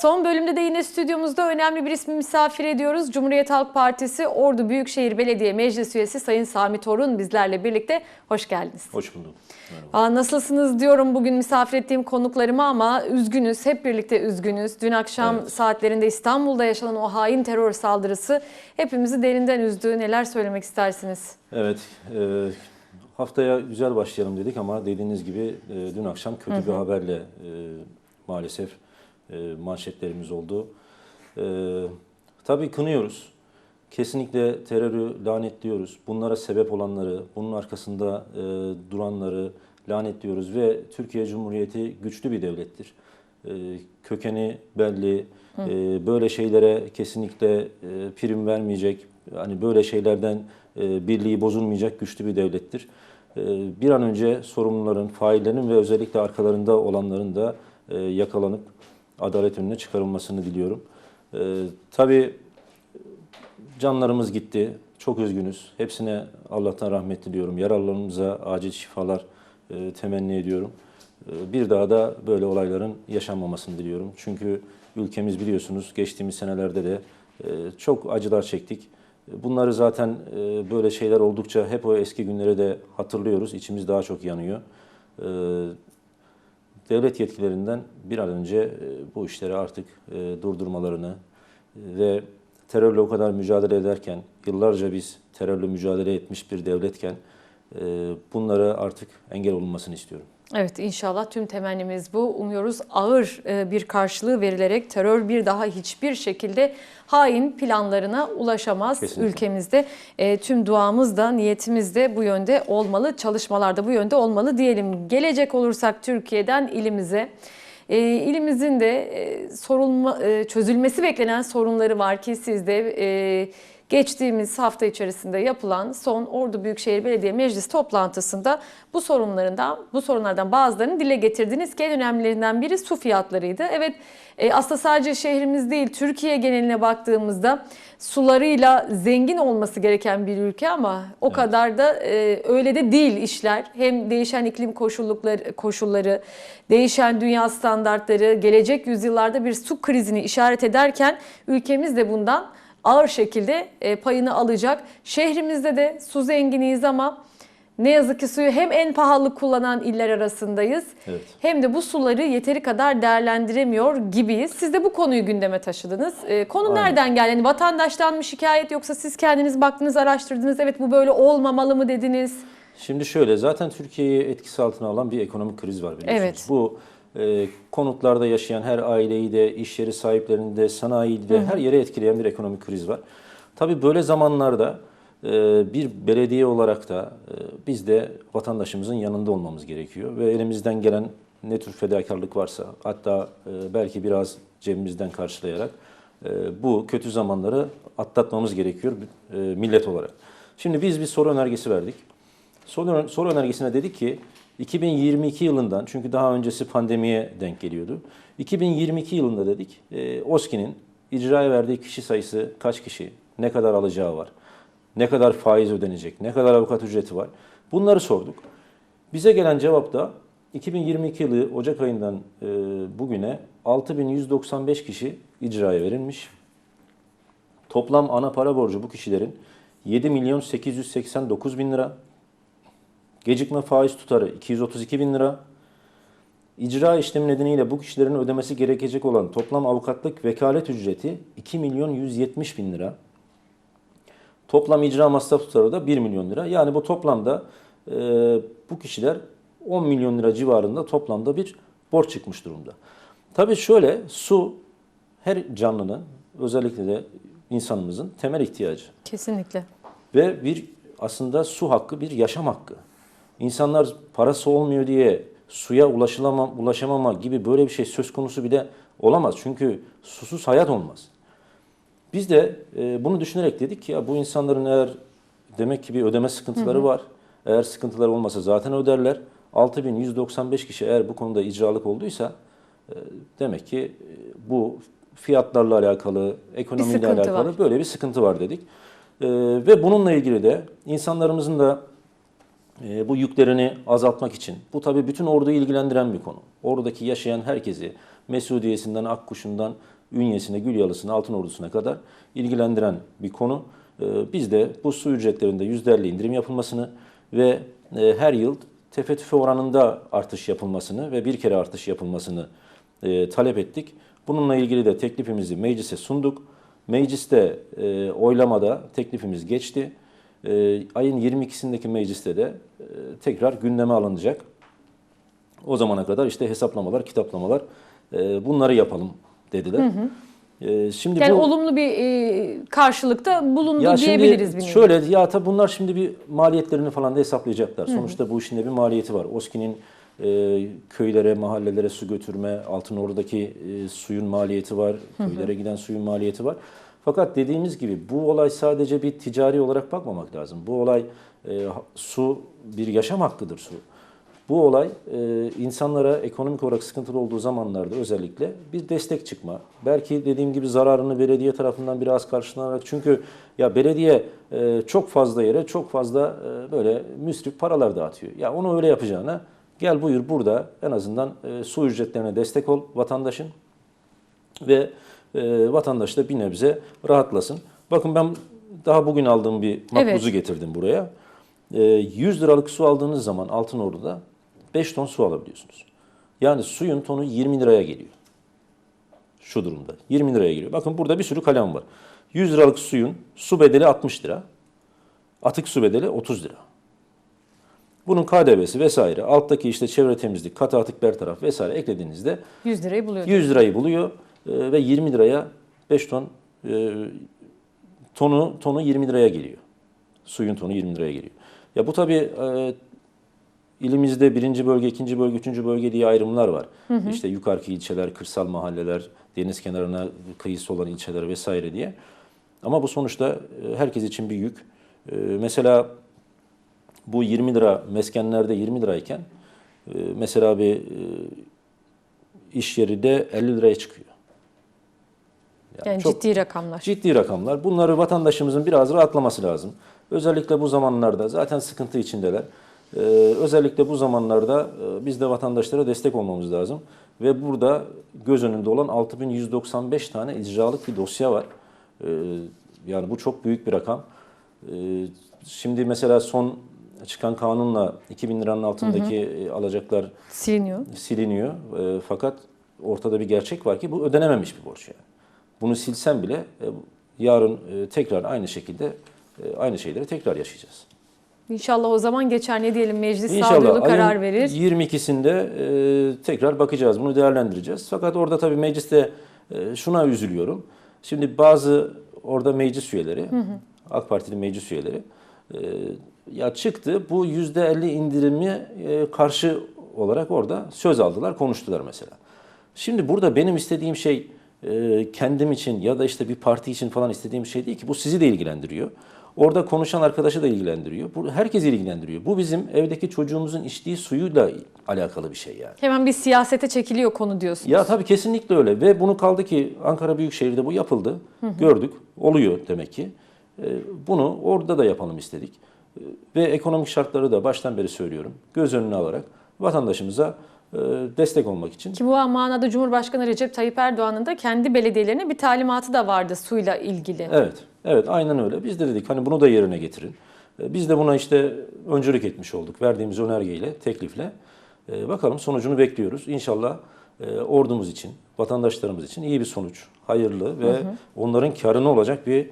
Son bölümde de yine stüdyomuzda önemli bir ismi misafir ediyoruz. Cumhuriyet Halk Partisi Ordu Büyükşehir Belediye Meclis Üyesi Sayın Sami Torun bizlerle birlikte. Hoş geldiniz. Hoş bulduk. Merhaba. Aa, nasılsınız diyorum bugün misafir ettiğim konuklarıma ama üzgünüz, hep birlikte üzgünüz. Dün akşam Evet. saatlerinde İstanbul'da yaşanan o hain terör saldırısı hepimizi derinden üzdü. Neler söylemek istersiniz? Evet, e, haftaya güzel başlayalım dedik ama dediğiniz gibi e, dün akşam kötü bir haberle e, maalesef e, manşetlerimiz oldu. E, tabii kınıyoruz. Kesinlikle terörü lanetliyoruz. Bunlara sebep olanları, bunun arkasında e, duranları lanetliyoruz ve Türkiye Cumhuriyeti güçlü bir devlettir. E, kökeni belli. E, böyle şeylere kesinlikle e, prim vermeyecek. Hani böyle şeylerden e, birliği bozulmayacak güçlü bir devlettir. E, bir an önce sorumluların, faillerin ve özellikle arkalarında olanların da e, yakalanıp adalet önüne çıkarılmasını diliyorum. E, tabii Canlarımız gitti. Çok üzgünüz. Hepsine Allah'tan rahmet diliyorum. Yaralılarımıza acil şifalar e, temenni ediyorum. E, bir daha da böyle olayların yaşanmamasını diliyorum. Çünkü ülkemiz biliyorsunuz geçtiğimiz senelerde de e, çok acılar çektik. E, Bunları zaten e, böyle şeyler oldukça hep o eski günleri de hatırlıyoruz. İçimiz daha çok yanıyor. E, devlet yetkililerinden bir an önce e, bu işleri artık e, durdurmalarını e, ve terörle o kadar mücadele ederken, yıllarca biz terörle mücadele etmiş bir devletken bunlara artık engel olunmasını istiyorum. Evet inşallah tüm temennimiz bu. Umuyoruz ağır e, bir karşılığı verilerek terör bir daha hiçbir şekilde hain planlarına ulaşamaz Kesinlikle. ülkemizde. E, Tüm duamız da niyetimiz de bu yönde olmalı, çalışmalar da bu yönde olmalı diyelim. Gelecek olursak Türkiye'den ilimize. E, ilimizin de e, sorulma, e, çözülmesi beklenen sorunları var ki siz de e, geçtiğimiz hafta içerisinde yapılan son Ordu Büyükşehir Belediye Meclis toplantısında bu sorunlarından bu sorunlardan bazılarını dile getirdiniz ki en önemlilerinden biri su fiyatlarıydı. Evet e, aslında sadece şehrimiz değil Türkiye geneline baktığımızda sularıyla zengin olması gereken bir ülke ama o kadar da e, öyle de değil işler. Hem değişen iklim koşullukları, koşulları, değişen dünya standartları, gelecek yüzyıllarda bir su krizini işaret ederken ülkemiz de bundan ağır şekilde e, payını alacak. Şehrimizde de su zenginiyiz ama ne yazık ki suyu hem en pahalı kullanan iller arasındayız Evet. hem de bu suları yeteri kadar değerlendiremiyor gibiyiz. Siz de bu konuyu gündeme taşıdınız. E, konu Aynen. nereden geldi? Yani vatandaştan mı şikayet yoksa siz kendiniz baktınız, araştırdınız. Evet bu böyle olmamalı mı dediniz? Şimdi şöyle zaten Türkiye'yi etkisi altına alan bir ekonomik kriz var biliyorsunuz. Evet. Bu konutlarda yaşayan her aileyi de, iş yeri sahiplerini de, sanayiyi de her yere etkileyen bir ekonomik kriz var. Tabii böyle zamanlarda e, bir belediye olarak da e, biz de vatandaşımızın yanında olmamız gerekiyor. Ve elimizden gelen ne tür fedakarlık varsa hatta e, belki biraz cebimizden karşılayarak bu kötü zamanları atlatmamız gerekiyor millet olarak. Şimdi biz bir soru önergesi verdik. Soru, soru önergesine dedik ki 2022 yılından çünkü daha öncesi pandemiye denk geliyordu. 2022 yılında dedik e, OSKİ'nin icraya verdiği kişi sayısı kaç kişi, ne kadar alacağı var, ne kadar faiz ödenecek, ne kadar avukat ücreti var. Bunları sorduk. Bize gelen cevap da 2022 yılı Ocak ayından e, bugüne 6195 kişi icraya verilmiş. Toplam ana para borcu bu kişilerin 7 milyon 889 bin lira. Gecikme faiz tutarı 232 bin lira. İcra işlemi nedeniyle bu kişilerin ödemesi gerekecek olan toplam avukatlık vekalet ücreti 2 milyon 170 bin lira. Toplam icra masraf tutarı da 1 milyon lira. Yani bu toplamda e, bu kişiler 10 milyon lira civarında toplamda bir borç çıkmış durumda. Tabii şöyle su her canlının özellikle de insanımızın temel ihtiyacı. Kesinlikle. Ve bir aslında su hakkı bir yaşam hakkı. İnsanlar parası olmuyor diye suya ulaşılama, ulaşamama gibi böyle bir şey söz konusu bile olamaz. Çünkü susuz hayat olmaz. Biz de e, bunu düşünerek dedik ki ya bu insanların eğer demek ki bir ödeme sıkıntıları var. Eğer sıkıntıları olmasa zaten öderler. 6195 kişi eğer bu konuda icralık olduysa e, demek ki e, bu fiyatlarla alakalı, ekonomiyle alakalı var. böyle bir sıkıntı var dedik. E, ve bununla ilgili de insanlarımızın da bu yüklerini azaltmak için, bu tabii bütün orduyu ilgilendiren bir konu. Oradaki yaşayan herkesi, Mesudiye'sinden, Akkuş'undan, Ünyesine, Gülyalısına, Altınordu'suna kadar ilgilendiren bir konu. Ee, Biz de bu su ücretlerinde %50 indirim yapılmasını ve e, her yıl tefe oranında artış yapılmasını ve bir kere artış yapılmasını e, talep ettik. Bununla ilgili de teklifimizi meclise sunduk. Mecliste e, oylamada teklifimiz geçti. E, ayın 22'sindeki mecliste de e, tekrar gündeme alınacak. O zamana kadar işte hesaplamalar, kitaplamalar e, bunları yapalım dediler. E, şimdi Yani bu olumlu bir e, karşılıkta bulundu ya diyebiliriz şimdi şöyle ya tabii bunlar şimdi bir maliyetlerini falan da hesaplayacaklar. Sonuçta bu işin de bir maliyeti var. OSKİ'nin e, köylere, mahallelere su götürme, Altınordu'daki e, suyun maliyeti var, köylere giden suyun maliyeti var. Fakat dediğimiz gibi bu olay sadece bir ticari olarak bakmamak lazım. Bu olay e, su bir yaşam hakkıdır su. Bu olay e, insanlara ekonomik olarak sıkıntılı olduğu zamanlarda özellikle bir destek çıkma. Belki dediğim gibi zararını belediye tarafından biraz karşılanarak çünkü ya belediye e, çok fazla yere çok fazla e, böyle müsrif paralar dağıtıyor. Ya onu öyle yapacağına gel buyur burada en azından e, su ücretlerine destek ol vatandaşın ve e, vatandaş da bir nebze rahatlasın. Bakın ben daha bugün aldığım bir makbuzu getirdim buraya. E, 100 liralık su aldığınız zaman Altınordu'da 5 ton su alabiliyorsunuz. Yani suyun tonu 20 liraya geliyor. Şu durumda 20 liraya geliyor. Bakın burada bir sürü kalem var. 100 liralık suyun su bedeli 60 lira. Atık su bedeli 30 lira. Bunun KDV'si vesaire, alttaki işte çevre temizlik, katı atık bertaraf vesaire eklediğinizde 100 lirayı buluyor. 100 lirayı buluyor ve 20 liraya 5 ton e, tonu tonu 20 liraya geliyor. Suyun tonu 20 liraya geliyor. Ya bu tabii e, ilimizde birinci bölge, ikinci bölge, üçüncü bölge diye ayrımlar var. İşte yukarıki ilçeler, kırsal mahalleler, deniz kenarına kıyısı olan ilçeler vesaire diye. Ama bu sonuçta e, herkes için bir yük. E, mesela bu 20 lira meskenlerde 20 lirayken e, mesela bir e, iş yeri de 50 liraya çıkıyor. Yani çok- ciddi rakamlar. Ciddi rakamlar. Bunları vatandaşımızın biraz rahatlaması lazım. Özellikle bu zamanlarda zaten sıkıntı içindeler. Ee, özellikle bu zamanlarda e, biz de vatandaşlara destek olmamız lazım. Ve burada göz önünde olan 6195 tane icralık bir dosya var. Ee, yani bu çok büyük bir rakam. Ee, şimdi mesela son çıkan kanunla 2000 liranın altındaki e, alacaklar Siliniyor. siliniyor. E, fakat ortada bir gerçek var ki bu ödenememiş bir borç yani. Bunu silsem bile e, yarın e, tekrar aynı şekilde e, aynı şeyleri tekrar yaşayacağız. İnşallah o zaman geçer ne diyelim meclis sağduyulu karar verir. 22'sinde e, tekrar bakacağız, bunu değerlendireceğiz. Fakat orada tabii mecliste e, şuna üzülüyorum. Şimdi bazı orada meclis üyeleri, AK Partili meclis üyeleri e, ya çıktı bu %50 indirimi e, karşı olarak orada söz aldılar, konuştular mesela. Şimdi burada benim istediğim şey kendim için ya da işte bir parti için falan istediğim şey değil ki bu sizi de ilgilendiriyor. Orada konuşan arkadaşı da ilgilendiriyor. Bu herkesi ilgilendiriyor. Bu bizim evdeki çocuğumuzun içtiği suyuyla alakalı bir şey yani. Hemen bir siyasete çekiliyor konu diyorsunuz. Ya tabii kesinlikle öyle ve bunu kaldı ki Ankara Büyükşehir'de bu yapıldı. Gördük. Oluyor demek ki. E, Bunu orada da yapalım istedik. E, Ve ekonomik şartları da baştan beri söylüyorum. Göz önüne alarak vatandaşımıza e, destek olmak için Ki bu manada Cumhurbaşkanı Recep Tayyip Erdoğan'ın da kendi belediyelerine bir talimatı da vardı suyla ilgili. Evet, evet aynen öyle. Biz de dedik hani bunu da yerine getirin. E, Biz de buna işte öncülük etmiş olduk verdiğimiz önergeyle, teklifle. E, Bakalım sonucunu bekliyoruz. İnşallah e, ordumuz için, vatandaşlarımız için iyi bir sonuç, hayırlı ve onların karına olacak bir e,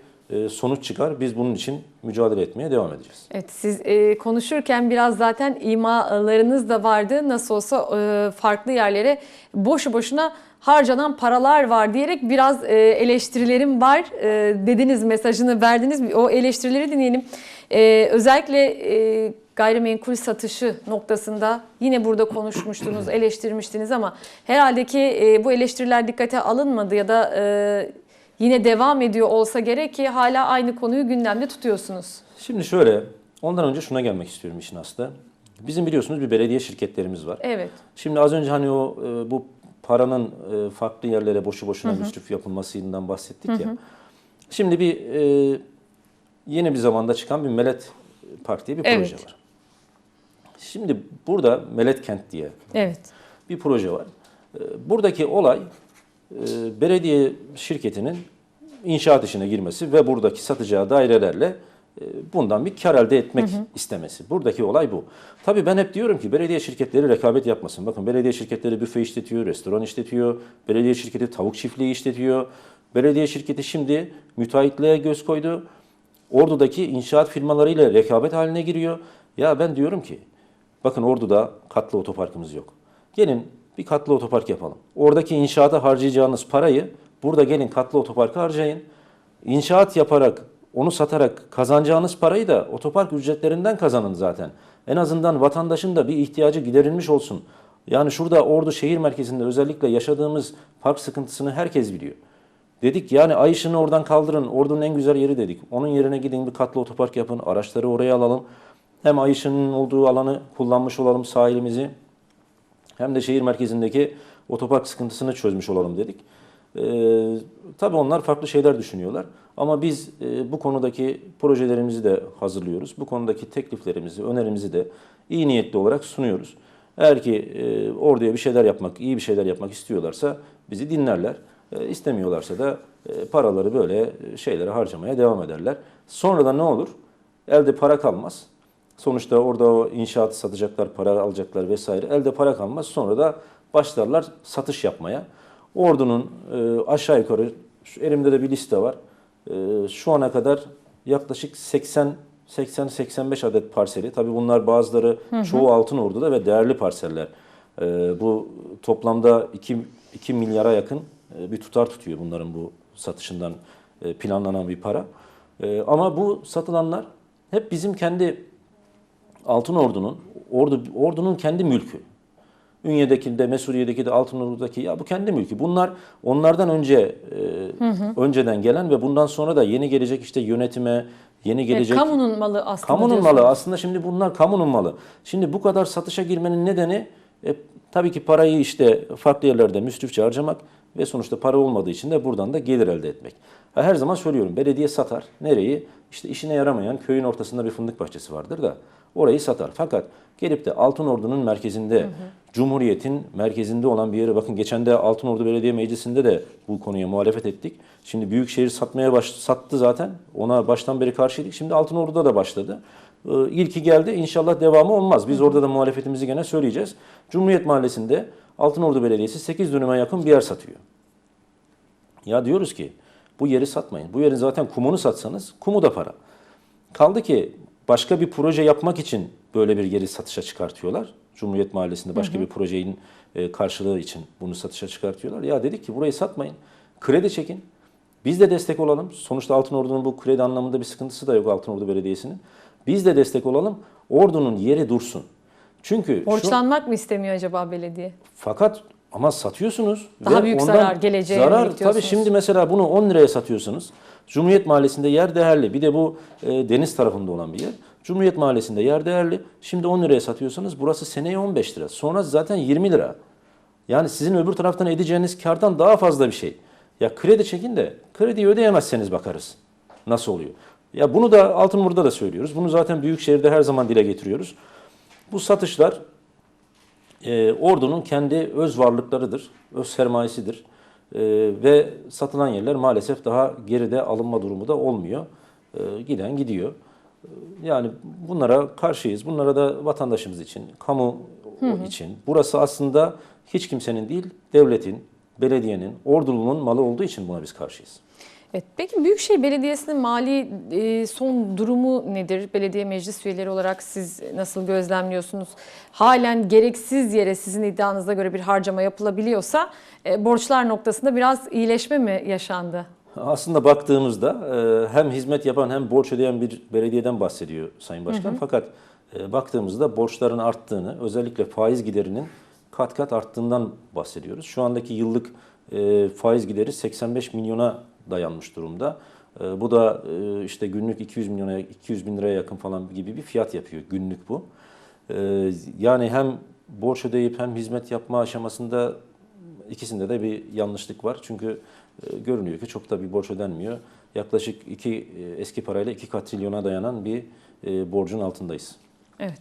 sonuç çıkar. Biz bunun için mücadele etmeye devam edeceğiz. Evet siz e, konuşurken biraz zaten imalarınız da vardı. Nasıl olsa e, farklı yerlere boşu boşuna harcanan paralar var diyerek biraz e, eleştirilerim var. E, dediniz mesajını verdiniz. O eleştirileri dinleyelim. E, özellikle e, gayrimenkul satışı noktasında yine burada konuşmuştunuz, eleştirmiştiniz ama herhalde ki e, bu eleştiriler dikkate alınmadı ya da e, yine devam ediyor olsa gerek ki hala aynı konuyu gündemde tutuyorsunuz. Şimdi şöyle, ondan önce şuna gelmek istiyorum işin aslı. Bizim biliyorsunuz bir belediye şirketlerimiz var. Evet. Şimdi az önce hani o e, bu paranın e, farklı yerlere boşu boşuna müsrif yapılmasından bahsettik ya. Şimdi bir e, yeni bir zamanda çıkan bir Melet Park diye bir Evet. proje var. Şimdi burada Melet Kent diye Evet. bir proje var. Buradaki olay belediye şirketinin inşaat işine girmesi ve buradaki satacağı dairelerle e, bundan bir kar elde etmek istemesi. Buradaki olay bu. Tabii ben hep diyorum ki belediye şirketleri rekabet yapmasın. Bakın belediye şirketleri büfe işletiyor, restoran işletiyor, belediye şirketi tavuk çiftliği işletiyor. Belediye şirketi şimdi müteahhitliğe göz koydu. Ordu'daki inşaat firmalarıyla rekabet haline giriyor. Ya ben diyorum ki bakın Ordu'da katlı otoparkımız yok. Gelin bir katlı otopark yapalım. Oradaki inşaata harcayacağınız parayı burada gelin katlı otoparka harcayın. İnşaat yaparak, onu satarak kazanacağınız parayı da otopark ücretlerinden kazanın zaten. En azından vatandaşın da bir ihtiyacı giderilmiş olsun. Yani şurada Ordu şehir merkezinde özellikle yaşadığımız park sıkıntısını herkes biliyor. Dedik yani ay ışığını oradan kaldırın. Ordu'nun en güzel yeri dedik. Onun yerine gidin bir katlı otopark yapın. Araçları oraya alalım. Hem ay ışığının olduğu alanı kullanmış olalım sahilimizi. Hem de şehir merkezindeki otopark sıkıntısını çözmüş olalım dedik. Ee, tabii onlar farklı şeyler düşünüyorlar. Ama biz e, bu konudaki projelerimizi de hazırlıyoruz. Bu konudaki tekliflerimizi, önerimizi de iyi niyetli olarak sunuyoruz. Eğer ki e, orduya bir şeyler yapmak, iyi bir şeyler yapmak istiyorlarsa bizi dinlerler. E, istemiyorlarsa da e, paraları böyle e, şeylere harcamaya devam ederler. Sonra da ne olur? Elde para kalmaz. Sonuçta orada o inşaatı satacaklar, para alacaklar vesaire. Elde para kalmaz. Sonra da başlarlar satış yapmaya. Ordunun e, aşağı yukarı, şu elimde de bir liste var. E, şu ana kadar yaklaşık 80 80-85 adet parseli. Tabii bunlar bazıları çoğu altın orduda ve değerli parseller. E, bu toplamda 2, 2 milyara yakın e, bir tutar tutuyor bunların bu satışından e, planlanan bir para. E, ama bu satılanlar hep bizim kendi Altın Ordu'nun, ordu, ordunun kendi mülkü. Ünye'deki de, Mesuriye'deki de, Altın Ordu'daki ya bu kendi mülkü. Bunlar onlardan önce e, önceden gelen ve bundan sonra da yeni gelecek işte yönetime, yeni Yani gelecek kamunun malı aslında Kamunun diyorsunuz. malı aslında şimdi bunlar kamunun malı. Şimdi bu kadar satışa girmenin nedeni e, tabii ki parayı işte farklı yerlerde müsrifçe harcamak ve sonuçta para olmadığı için de buradan da gelir elde etmek. Her zaman söylüyorum belediye satar. Nereyi? İşte işine yaramayan köyün ortasında bir fındık bahçesi vardır da orayı satar. Fakat gelip de Altınordu'nun merkezinde, Cumhuriyet'in merkezinde olan bir yere bakın geçen de Altınordu Belediye Meclisi'nde de bu konuya muhalefet ettik. Şimdi Büyükşehir satmaya baş, sattı zaten. Ona baştan beri karşıydık. Şimdi Altınordu'da da başladı. Ee, İlki geldi. İnşallah devamı olmaz. Biz orada da muhalefetimizi gene söyleyeceğiz. Cumhuriyet Mahallesi'nde Altınordu Belediyesi 8 dönüme yakın bir yer satıyor. Ya diyoruz ki bu yeri satmayın. Bu yerin zaten kumunu satsanız kumu da para. Kaldı ki başka bir proje yapmak için böyle bir yeri satışa çıkartıyorlar. Cumhuriyet Mahallesi'nde başka bir projenin e, karşılığı için bunu satışa çıkartıyorlar. Ya dedik ki burayı satmayın. Kredi çekin. Biz de destek olalım. Sonuçta Altınordu'nun bu kredi anlamında bir sıkıntısı da yok Altınordu Belediyesi'nin. Biz de destek olalım. Ordunun yeri dursun. Çünkü şu- Borçlanmak mı istemiyor acaba belediye? fakat ama satıyorsunuz. Daha büyük zarar geleceğe Zarar tabii şimdi mesela bunu 10 liraya satıyorsunuz. Cumhuriyet Mahallesi'nde yer değerli. Bir de bu e, deniz tarafında olan bir yer. Cumhuriyet Mahallesi'nde yer değerli. Şimdi 10 liraya satıyorsanız burası seneye 15 lira. Sonra zaten 20 lira. Yani sizin öbür taraftan edeceğiniz kardan daha fazla bir şey. Ya kredi çekin de krediyi ödeyemezseniz bakarız. Nasıl oluyor? Ya bunu da Altınburnu'da da söylüyoruz. Bunu zaten Büyükşehir'de her zaman dile getiriyoruz. Bu satışlar e, ordunun kendi öz varlıklarıdır, öz sermayesidir. E, ve satılan yerler maalesef daha geride alınma durumu da olmuyor. E, giden gidiyor. E, Yani bunlara karşıyız. Bunlara da vatandaşımız için, kamu için. Burası aslında hiç kimsenin değil, devletin, belediyenin, ordulunun malı olduğu için buna biz karşıyız. Evet, peki Büyükşehir Belediyesi'nin mali e, son durumu nedir? Belediye meclis üyeleri olarak siz nasıl gözlemliyorsunuz? Halen gereksiz yere sizin iddianıza göre bir harcama yapılabiliyorsa e, borçlar noktasında biraz iyileşme mi yaşandı? Aslında baktığımızda e, hem hizmet yapan hem borç ödeyen bir belediyeden bahsediyor Sayın Başkan. Fakat e, baktığımızda borçların arttığını, özellikle faiz giderinin kat kat arttığından bahsediyoruz. Şu andaki yıllık e, faiz gideri 85 milyona dayanmış durumda. E, Bu da e, işte günlük 200 milyona 200 bin liraya yakın falan gibi bir fiyat yapıyor günlük bu. E, Yani hem borç ödeyip hem hizmet yapma aşamasında ikisinde de bir yanlışlık var. Çünkü e, görünüyor ki çok da bir borç ödenmiyor. Yaklaşık iki e, eski parayla 2 katrilyona dayanan bir borcun altındayız. Evet.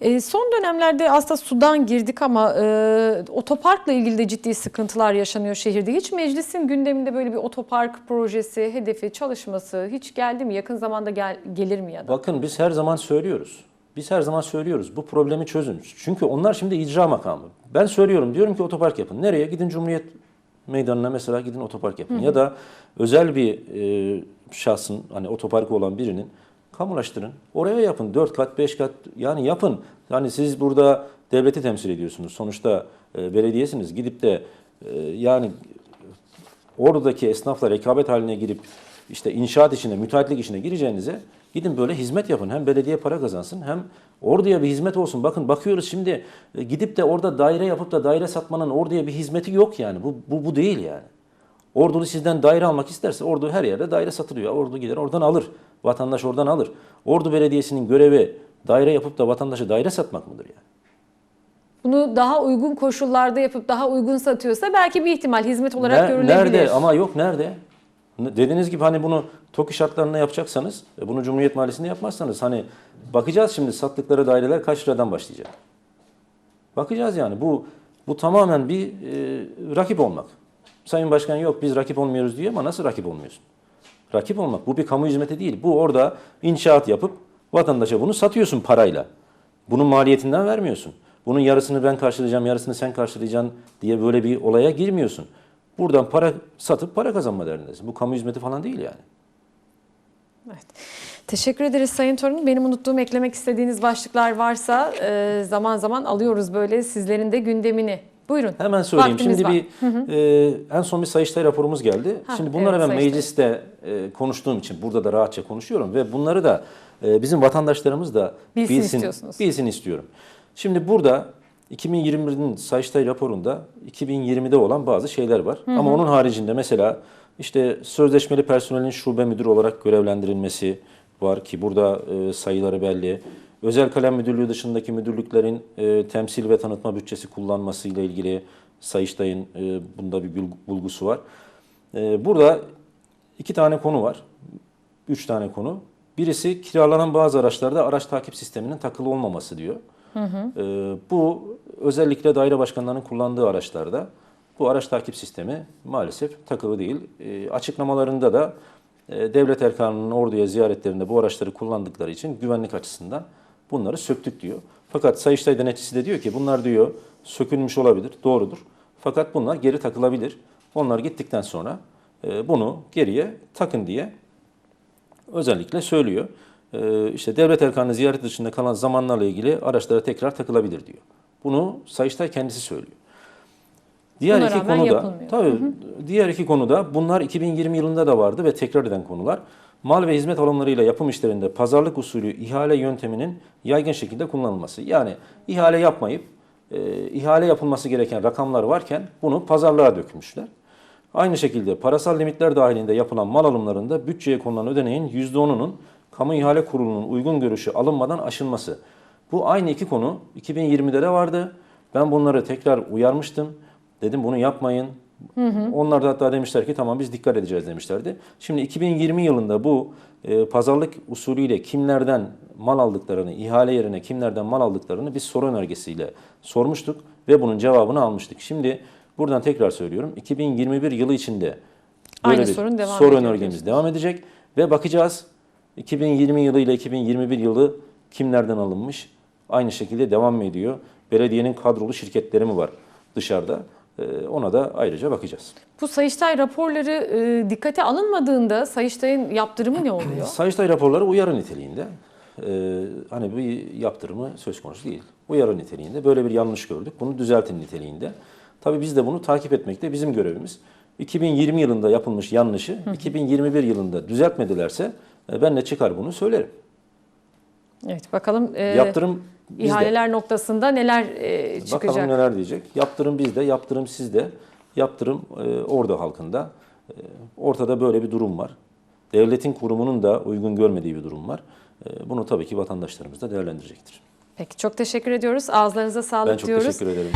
E, son dönemlerde aslında sudan girdik ama e, otoparkla ilgili de ciddi sıkıntılar yaşanıyor şehirde. Hiç meclisin gündeminde böyle bir otopark projesi, hedefi, çalışması hiç geldi mi? Yakın zamanda gel, gelir mi ya da? Bakın biz her zaman söylüyoruz. Biz her zaman söylüyoruz. Bu problemi çözün. Çünkü onlar şimdi icra makamı. Ben söylüyorum diyorum ki otopark yapın. Nereye? Gidin Cumhuriyet Meydanı'na mesela gidin otopark yapın. Ya da özel bir e, şahsın hani otoparkı olan birinin kamulaştırın. Oraya yapın. 4 kat, 5 kat yani yapın. Yani siz burada devleti temsil ediyorsunuz. Sonuçta e, belediyesiniz. Gidip de e, yani oradaki esnafla rekabet haline girip işte inşaat işine, müteahhitlik işine gireceğinize gidin böyle hizmet yapın. Hem belediye para kazansın hem orduya bir hizmet olsun. Bakın bakıyoruz şimdi e, gidip de orada daire yapıp da daire satmanın orduya bir hizmeti yok yani. Bu, bu, bu değil yani. Ordulu sizden daire almak isterse ordu her yerde daire satılıyor. Ordu gider oradan alır. Vatandaş oradan alır. Ordu Belediyesi'nin görevi daire yapıp da vatandaşa daire satmak mıdır yani? Bunu daha uygun koşullarda yapıp daha uygun satıyorsa belki bir ihtimal hizmet olarak Ner- görülebilir. Nerede? Ama yok nerede? Dediğiniz gibi hani bunu TOKİ şartlarında yapacaksanız, e, bunu Cumhuriyet Mahallesi'nde yapmazsanız hani bakacağız şimdi sattıkları daireler kaç liradan başlayacak? Bakacağız yani bu bu tamamen bir e, rakip olmak. Sayın Başkan yok biz rakip olmuyoruz diyor ama nasıl rakip olmuyorsun? Rakip olmak bu bir kamu hizmeti değil. Bu orada inşaat yapıp vatandaşa bunu satıyorsun parayla. Bunun maliyetinden vermiyorsun. Bunun yarısını ben karşılayacağım, yarısını sen karşılayacaksın diye böyle bir olaya girmiyorsun. Buradan para satıp para kazanma derdindesin. Bu kamu hizmeti falan değil yani. Evet. Teşekkür ederiz Sayın Torun. Benim unuttuğum eklemek istediğiniz başlıklar varsa e, zaman zaman alıyoruz böyle sizlerin de gündemini. Buyurun. Hemen söyleyeyim. Vaktimiz Şimdi var. bir e, en son bir Sayıştay raporumuz geldi. Ha, Şimdi bunları evet, ben Sayıştay. mecliste e, konuştuğum için burada da rahatça konuşuyorum ve bunları da e, bizim vatandaşlarımız da Bilsin bilsin, bilsin istiyorum. Şimdi burada 2021'in Sayıştay raporunda 2020'de olan bazı şeyler var. Ama onun haricinde mesela işte sözleşmeli personelin şube müdürü olarak görevlendirilmesi var ki burada e, sayıları belli. Özel kalem müdürlüğü dışındaki müdürlüklerin e, temsil ve tanıtma bütçesi kullanması ile ilgili Sayıştay'ın e, bunda bir bul- bulgusu var. E, burada iki tane konu var. Üç tane konu. Birisi kiralanan bazı araçlarda araç takip sisteminin takılı olmaması diyor. Ee, bu özellikle daire başkanlarının kullandığı araçlarda bu araç takip sistemi maalesef takılı değil. Ee, açıklamalarında da e, devlet erkanının orduya ziyaretlerinde bu araçları kullandıkları için güvenlik açısından bunları söktük diyor. Fakat Sayıştay denetçisi de diyor ki bunlar diyor sökülmüş olabilir, doğrudur. Fakat bunlar geri takılabilir. Onlar gittikten sonra e, bunu geriye takın diye özellikle söylüyor. Ee, işte devlet erkanı ziyaret dışında kalan zamanlarla ilgili araçlara tekrar takılabilir diyor. Bunu Sayıştay kendisi söylüyor. Diğer Buna iki konuda yapılmıyor. tabii diğer iki konuda bunlar 2020 yılında da vardı ve tekrar eden konular. Mal ve hizmet alanlarıyla yapım işlerinde pazarlık usulü ihale yönteminin yaygın şekilde kullanılması. Yani ihale yapmayıp e, ihale yapılması gereken rakamlar varken bunu pazarlığa dökmüşler. Aynı şekilde parasal limitler dahilinde yapılan mal alımlarında bütçeye konulan ödeneğin %10'unun kamu ihale kurulunun uygun görüşü alınmadan aşılması. Bu aynı iki konu 2020'de de vardı. Ben bunları tekrar uyarmıştım. Dedim bunu yapmayın. Onlar da hatta demişler ki tamam biz dikkat edeceğiz demişlerdi. Şimdi 2020 yılında bu e, pazarlık usulüyle kimlerden mal aldıklarını, ihale yerine kimlerden mal aldıklarını biz soru önergesiyle sormuştuk ve bunun cevabını almıştık. Şimdi buradan tekrar söylüyorum. 2021 yılı içinde böyle Aynı bir sorun devam soru ediyor önergemiz devam edecek ve bakacağız 2020 yılı ile 2021 yılı kimlerden alınmış? Aynı şekilde devam mı ediyor? Belediyenin kadrolu şirketleri mi var dışarıda? Ee, Ona da ayrıca bakacağız. Bu Sayıştay raporları e, dikkate alınmadığında Sayıştay'ın yaptırımı ne oluyor? Sayıştay raporları uyarı niteliğinde. Ee, hani bir yaptırımı söz konusu değil. Uyarı niteliğinde. Böyle bir yanlış gördük. Bunu düzeltin niteliğinde. Tabii biz de bunu takip etmekte bizim görevimiz. 2020 yılında yapılmış yanlışı 2021 yılında düzeltmedilerse e, ben de çıkar bunu söylerim. Evet bakalım e, Yaptırım bizde. ihaleler noktasında neler e, çıkacak. Bakalım neler diyecek. Yaptırım bizde, yaptırım sizde, yaptırım e, orada halkında. E, ortada böyle bir durum var. Devletin kurumunun da uygun görmediği bir durum var. E, bunu tabii ki vatandaşlarımız da değerlendirecektir. Peki çok teşekkür ediyoruz. Ağızlarınıza sağlık Ben çok diyoruz. teşekkür ederim.